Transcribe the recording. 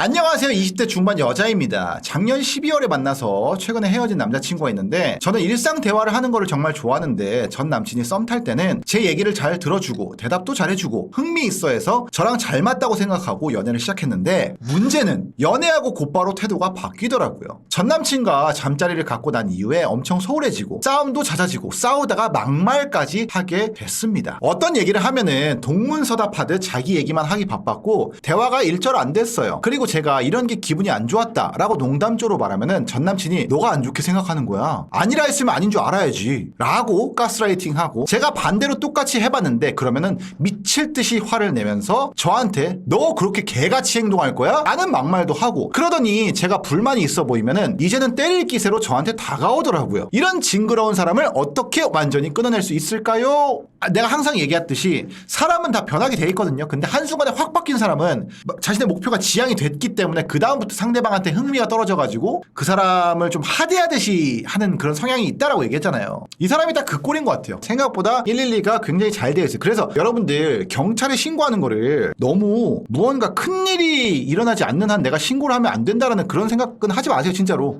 안녕하세요. 20대 중반 여자입니다. 작년 12월에 만나서 최근에 헤어진 남자친구가 있는데 저는 일상 대화를 하는 거를 정말 좋아하는데 전 남친이 썸 탈 때는 제 얘기를 잘 들어주고 대답도 잘해주고 흥미 있어 해서 저랑 잘 맞다고 생각하고 연애를 시작했는데 문제는 연애하고 곧바로 태도가 바뀌더라고요. 전 남친과 잠자리를 갖고 난 이후에 엄청 소홀해지고 싸움도 잦아지고 싸우다가 막말까지 하게 됐습니다. 어떤 얘기를 하면은 동문서답하듯 자기 얘기만 하기 바빴고 대화가 일절 안 됐어요. 그리고 제가 이런 게 기분이 안 좋았다라고 농담조로 말하면은 전 남친이 너가 안 좋게 생각하는 거야. 아니라 했으면 아닌 줄 알아야지. 라고 가스라이팅하고 제가 반대로 똑같이 해봤는데 그러면은 미칠 듯이 화를 내면서 저한테 너 그렇게 개같이 행동할 거야? 라는 막말도 하고 그러더니 제가 불만이 있어 보이면은 이제는 때릴 기세로 저한테 다가오더라고요. 이런 징그러운 사람을 어떻게 완전히 끊어낼 수 있을까요? 아, 내가 항상 얘기했듯이 사람은 다 변하게 돼 있거든요. 근데 한순간에 확 바뀐 사람은 막 자신의 목표가 지향이 됐기 때문에 그 다음부터 상대방한테 흥미가 떨어져가지고 그 사람을 좀 하대하듯이 하는 그런 성향이 있다라고 얘기했잖아요. 이 사람이 딱 그 꼴인 것 같아요. 생각보다 112가 굉장히 잘 되어 있어요. 그래서 여러분들 경찰에 신고하는 거를 너무 무언가 큰 일이 일어나지 않는 한 내가 신고를 하면 안 된다라는 그런 생각은 하지 마세요, 진짜로.